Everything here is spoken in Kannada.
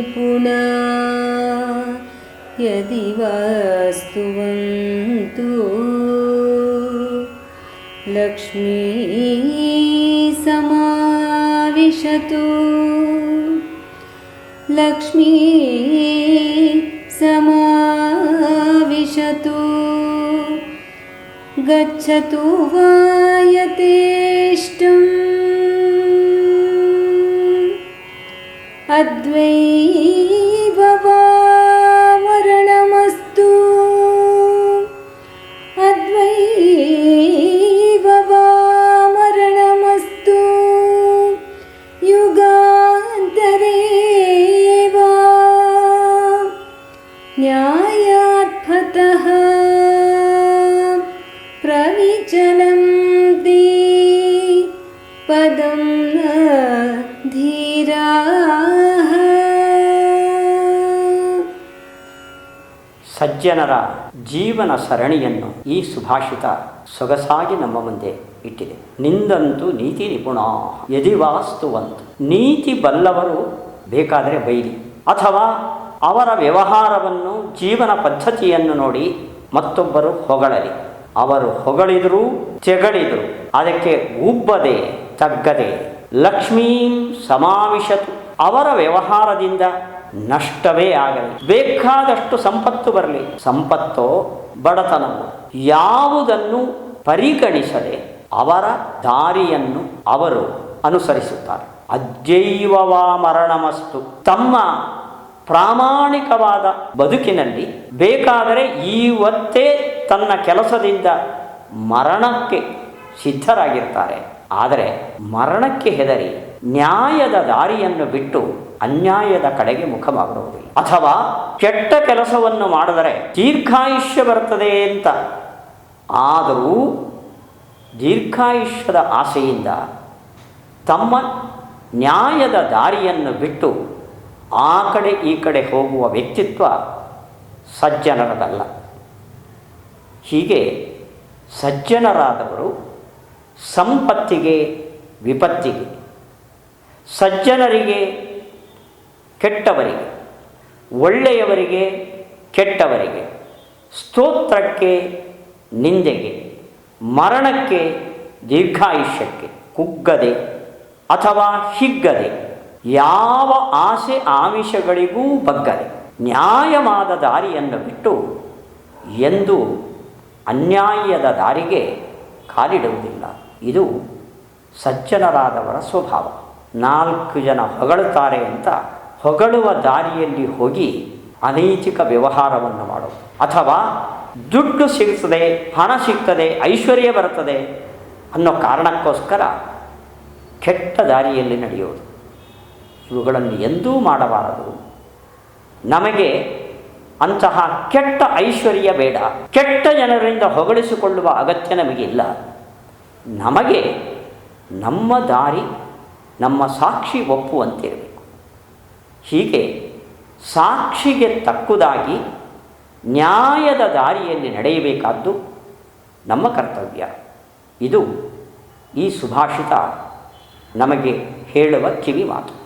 नीतिनिपुणा यदि वास्तुवन्तु लक्ष्मी समाविशतु। लक्ष्मी समाविशतु। गच्छतु वायतेष्टम् अद्वैव न्यायात्फतः प्रविचलन्ति पदं न धीराः ಸಜ್ಜನರ ಜೀವನ ಸರಣಿಯನ್ನು ಈ ಸುಭಾಷಿತ ಸೊಗಸಾಗಿ ನಮ್ಮ ಮುಂದೆ ಇಟ್ಟಿದೆ ನಿಂದಂತೂ ನೀತಿ ನಿಪುಣ ಯದಿವಾಸ್ತುವಂತು ನೀತಿ ಬಲ್ಲವರು ಬೇಕಾದರೆ ಬೈಲಿ ಅಥವಾ ಅವರ ವ್ಯವಹಾರವನ್ನು, ಜೀವನ ಪದ್ಧತಿಯನ್ನು ನೋಡಿ ಮತ್ತೊಬ್ಬರು ಹೊಗಳಲಿ. ಅವರು ಹೊಗಳಿದರು ತೆಗಳಿದರು ಅದಕ್ಕೆ ಉಬ್ಬದೆ, ತಗ್ಗದೆ, ಲಕ್ಷ್ಮೀಂ ಸಮಾವಿಶತು. ಅವರ ವ್ಯವಹಾರದಿಂದ ನಷ್ಟವೇ ಆಗಲಿ. ಬೇಕಾದಷ್ಟು ಸಂಪತ್ತು ಬರಲಿ. ಸಂಪತ್ತೋ ಬಡತನವೋ. ಯಾವುದನ್ನು ಪರಿಗಣಿಸದೆ ಅವರ ದಾರಿಯನ್ನು ಅವರು ಅನುಸರಿಸುತ್ತಾರೆ. ಅಜ್ಜೈವವಾ ಮರಣಮಸ್ತು ತಮ್ಮ ಪ್ರಾಮಾಣಿಕವಾದ ಬದುಕಿನಲ್ಲಿ ಬೇಕಾದರೆ ಈವತ್ತೇ ತನ್ನ ಕೆಲಸದಿಂದ ಮರಣಕ್ಕೆ ಸಿದ್ಧರಾಗಿರ್ತಾರೆ. ಆದರೆ ಮರಣಕ್ಕೆ ಹೆದರಿ ನ್ಯಾಯದ ದಾರಿಯನ್ನು ಬಿಟ್ಟು ಅನ್ಯಾಯದ ಕಡೆಗೆ ಮುಖ ಮಾಡುವುದಿಲ್ಲ ಅಥವಾ ಕೆಟ್ಟ ಕೆಲಸವನ್ನು ಮಾಡಿದರೆ ದೀರ್ಘಾಯುಷ್ಯ ಬರ್ತದೆ ಅಂತ ಆದರೂ ದೀರ್ಘಾಯುಷ್ಯದ ಆಸೆಯಿಂದ ತಮ್ಮ ನ್ಯಾಯದ ದಾರಿಯನ್ನು ಬಿಟ್ಟು ಆ ಕಡೆ ಈ ಕಡೆ ಹೋಗುವ ವ್ಯಕ್ತಿತ್ವ ಸಜ್ಜನರದಲ್ಲ. ಹೀಗೆ ಸಜ್ಜನರಾದವರು ಸಂಪತ್ತಿಗೆ ವಿಪತ್ತಿಗೆ, ಸಜ್ಜನರಿಗೆ ಕೆಟ್ಟವರಿಗೆ, ಒಳ್ಳೆಯವರಿಗೆ ಕೆಟ್ಟವರಿಗೆ, ಸ್ತೋತ್ರಕ್ಕೆ ನಿಂದೆಗೆ, ಮರಣಕ್ಕೆ ದೀರ್ಘಾಯುಷ್ಯಕ್ಕೆ ಕುಗ್ಗದೆ ಅಥವಾ ಹಿಗ್ಗದೆ ಯಾವ ಆಸೆ ಆಮಿಷಗಳಿಗೂ ಬಗ್ಗದೆ ನ್ಯಾಯವಾದ ದಾರಿಯನ್ನು ಬಿಟ್ಟು ಎಂದು ಅನ್ಯಾಯದ ದಾರಿಗೆ ಕಾಲಿಡುವುದಿಲ್ಲ. ಇದು ಸಜ್ಜನರಾದವರ ಸ್ವಭಾವ. ನಾಲ್ಕು ಜನ ಹೊಗಳುತ್ತಾರೆ ಅಂತ ಹೊಗಳುವ ದಾರಿಯಲ್ಲಿ ಹೋಗಿ ಅನೈತಿಕ ವ್ಯವಹಾರವನ್ನು ಮಾಡೋದು ಅಥವಾ ದುಡ್ಡು ಸಿಗ್ತದೆ, ಹಣ ಸಿಗ್ತದೆ, ಐಶ್ವರ್ಯ ಬರ್ತದೆ ಅನ್ನೋ ಕಾರಣಕ್ಕೋಸ್ಕರ ಕೆಟ್ಟ ದಾರಿಯಲ್ಲಿ ನಡೆಯುವುದು. ಇವುಗಳನ್ನು ಎಂದೂ ಮಾಡಬಾರದು. ನಮಗೆ ಅಂತಹ ಕೆಟ್ಟ ಐಶ್ವರ್ಯ ಬೇಡ. ಕೆಟ್ಟ ಜನರಿಂದ ಹೊಗಳಿಸಿಕೊಳ್ಳುವ ಅಗತ್ಯ ನಮಗಿಲ್ಲ ನಮಗೆ ನಮ್ಮ ದಾರಿ, ನಮ್ಮ ಸಾಕ್ಷಿ ಒಪ್ಪುವಂತಿರಬೇಕು. ಹೀಗೆ ಸಾಕ್ಷಿಗೆ ತಕ್ಕುದಾಗಿ ನ್ಯಾಯದ ದಾರಿಯಲ್ಲಿ ನಡೆಯಬೇಕಾದ್ದು ನಮ್ಮ ಕರ್ತವ್ಯ. ಇದು ಈ ಸುಭಾಷಿತ ನಮಗೆ ಹೇಳುವ ಕಿವಿ ಮಾತು